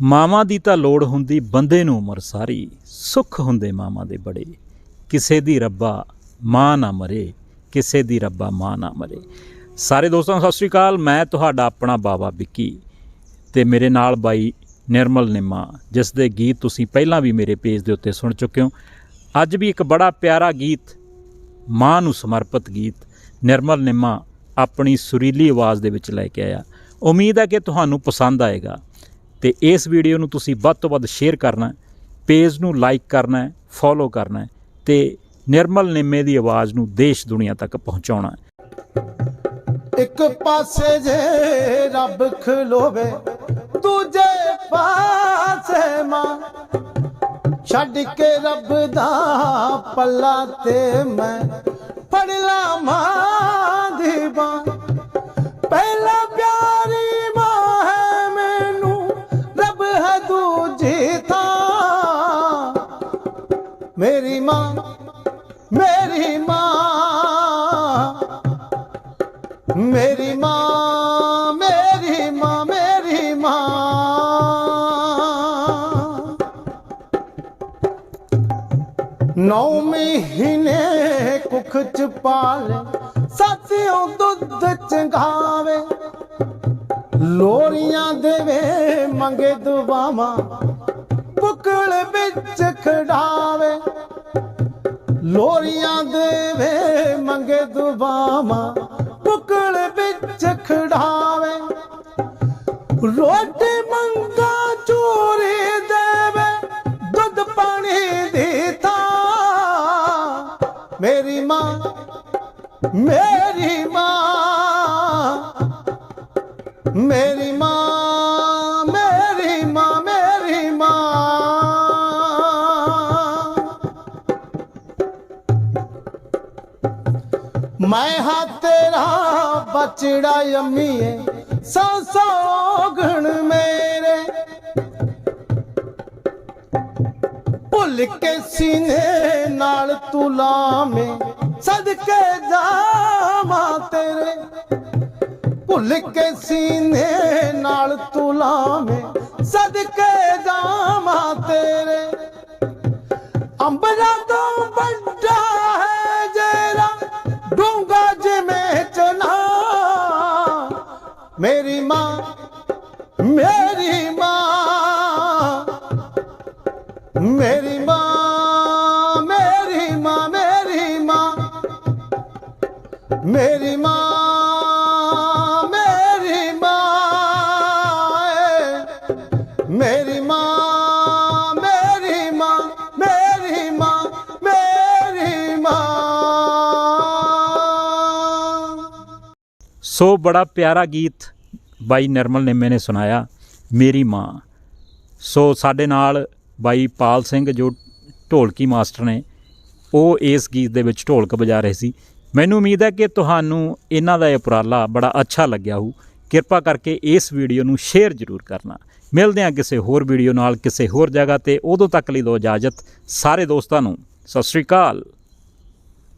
ਮਾਵਾਂ ਦੀ ਤਾਂ ਲੋੜ ਹੁੰਦੀ ਬੰਦੇ ਨੂੰ ਉਮਰ ਸਾਰੀ, ਸੁੱਖ ਹੁੰਦੇ ਮਾਵਾਂ ਦੇ ਬੜੇ। ਕਿਸੇ ਦੀ ਰੱਬਾ ਮਾਂ ਨਾ ਮਰੇ, ਕਿਸੇ ਦੀ ਰੱਬਾ ਮਾਂ ਨਾ ਮਰੇ। ਸਾਰੇ ਦੋਸਤਾਂ, ਸਤਿ ਸ੍ਰੀ ਅਕਾਲ, ਮੈਂ ਤੁਹਾਡਾ ਆਪਣਾ ਬਾਬਾ ਵਿੱਕੀ ਤੇ ਮੇਰੇ ਨਾਲ ਬਾਈ ਨਿਰਮਲ ਨਿੰਮਾ, ਜਿਸ ਦੇ ਗੀਤ ਤੁਸੀਂ ਪਹਿਲਾਂ ਵੀ ਮੇਰੇ ਪੇਜ ਦੇ ਉੱਤੇ ਸੁਣ ਚੁੱਕੇ ਹੋ। ਅੱਜ ਵੀ ਇੱਕ ਬੜਾ ਪਿਆਰਾ ਗੀਤ, ਮਾਂ ਨੂੰ ਸਮਰਪਿਤ ਗੀਤ, ਨਿਰਮਲ ਨਿੰਮਾ ਆਪਣੀ ਸੁਰੀਲੀ ਆਵਾਜ਼ ਦੇ ਵਿੱਚ ਲੈ ਕੇ ਆਇਆ। ਉਮੀਦ ਹੈ ਕਿ ਤੁਹਾਨੂੰ ਪਸੰਦ ਆਏਗਾ। ਤੇ ਇਸ ਵੀਡੀਓ ਨੂੰ ਤੁਸੀਂ ਵੱਧ ਤੋਂ ਵੱਧ ਸ਼ੇਅਰ ਕਰਨਾ ਹੈ, ਪੇਜ ਨੂੰ ਲਾਈਕ ਕਰਨਾ ਹੈ ਫੋਲੋ ਕਰਨਾ ਹੈ ਤੇ ਨਿਰਮਲ ਨਿੰਮੇ ਦੀ ਆਵਾਜ਼ ਨੂੰ ਦੇਸ਼ ਦੁਨੀਆ ਤੱਕ ਪਹੁੰਚਾਉਣਾ ਹੈ। ਇੱਕ ਪਾਸੇ ਜੇ ਰੱਬ ਖਲੋਵੇ ਦੂਜੇ ਪਾਸੇ ਮਾਂ। ਛੱਡ ਕੇ ਰੱਬ ਦਾ ਪੱਲਾ ਤੇ ਮੈਂ ਫੜ ਲਾ ਮਾਂ ਦੂਜੀ ਥਾਂ ਮੇਰੀ ਮਾਂ ਮੇਰੀ ਮਾਂ ਮੇਰੀ ਮਾਂ ਮੇਰੀ ਮਾਂ ਮੇਰੀ ਮਾਂ। ਨੌ ਮਹੀਨੇ ਕੁੱਖ ਚ ਪਾਲੇ, ਸਾਥੀਓ ਦੁੱਧ ਚੰਗਾਵੇ, ਲੋਰੀਆਂ ਦੇਵੇ ਮੰਗੇ ਦੁਆਵਾਂ ਪੁਕਲ ਵਿੱਚ ਖੜਾਵੇ ਲੋਰੀਆਂ ਦੇਵੇ ਮੰਗੇ ਦੁਆਵਾਂ ਪੁਕਲ ਵਿੱਚ ਖੜਾਵੇ ਰੋਟੀ ਮੰਗਾ ਚੋਰੀ ਦੇਵੇ, ਦੁੱਧ ਪਾਣੀ ਦੀ ਥਾਂ। ਮੇਰੀ ਮਾਂ ਮੇਰੀ ਮਾਂ ਮੇਰੀ ਮਾਂ। ਮੈਂ ਹਾਂ ਤੇਰਾ ਬਚੜਾ ਅੰਮੀਏ ਸੌ ਸੌ ਗਣ ਮੇਰੇ। ਭੁੱਲ ਕੇ ਸੀਨੇ ਨਾਲ ਤੂੰ ਲਾਵੇਂ, ਸਦਕੇ ਜਾਵਾਂ ਤੇਰੇ। ਭੁੱਲ ਕੇ ਸੀਨੇ ਨਾਲ ਤੂੰ ਲਾਵੇਂ, ਸਦਕੇ ਜਾਵਾਂ ਤੇਰੇ। ਅੰਬਰਾਂ ਤੋਂ ਮੇਰੀ ਮਾਂ ਮੇਰੀ ਮਾਂ ਮੇਰੀ ਮਾਂ ਮੇਰੀ ਮਾਂ ਮੇਰੀ ਮਾਂ ਮੇਰੀ ਮਾਂ ਸੋ ਬੜਾ ਪਿਆਰਾ ਗੀਤ ਬਾਈ ਨਿਰਮਲ ਨਿੰਮੇ ਨੇ ਸੁਣਾਇਆ, ਮੇਰੀ ਮਾਂ। ਸੋ ਸਾਡੇ ਨਾਲ ਬਾਈ ਪਾਲ ਸਿੰਘ ਜੋ ਢੋਲਕੀ ਮਾਸਟਰ ਨੇ, ਉਹ ਇਸ ਗੀਤ ਦੇ ਵਿੱਚ ਢੋਲਕ ਵਜਾ ਰਹੇ ਸੀ। ਮੈਨੂੰ ਉਮੀਦ ਹੈ ਕਿ ਤੁਹਾਨੂੰ ਇਹਨਾਂ ਦਾ ਇਹ ਉਪਰਾਲਾ ਬੜਾ ਅੱਛਾ ਲੱਗਿਆ ਹੋਊ। ਕਿਰਪਾ ਕਰਕੇ ਇਸ ਵੀਡੀਓ ਨੂੰ ਸ਼ੇਅਰ ਜ਼ਰੂਰ ਕਰਨਾ। ਮਿਲਦੇ ਹਾਂ ਕਿਸੇ ਹੋਰ ਵੀਡੀਓ ਨਾਲ ਕਿਸੇ ਹੋਰ ਜਗ੍ਹਾ ਤੇ। ਉਦੋਂ ਤੱਕ ਲਈ ਦਿਓ ਇਜਾਜ਼ਤ। ਸਾਰੇ ਦੋਸਤਾਂ ਨੂੰ ਸਤਿ ਸ਼੍ਰੀ ਅਕਾਲ।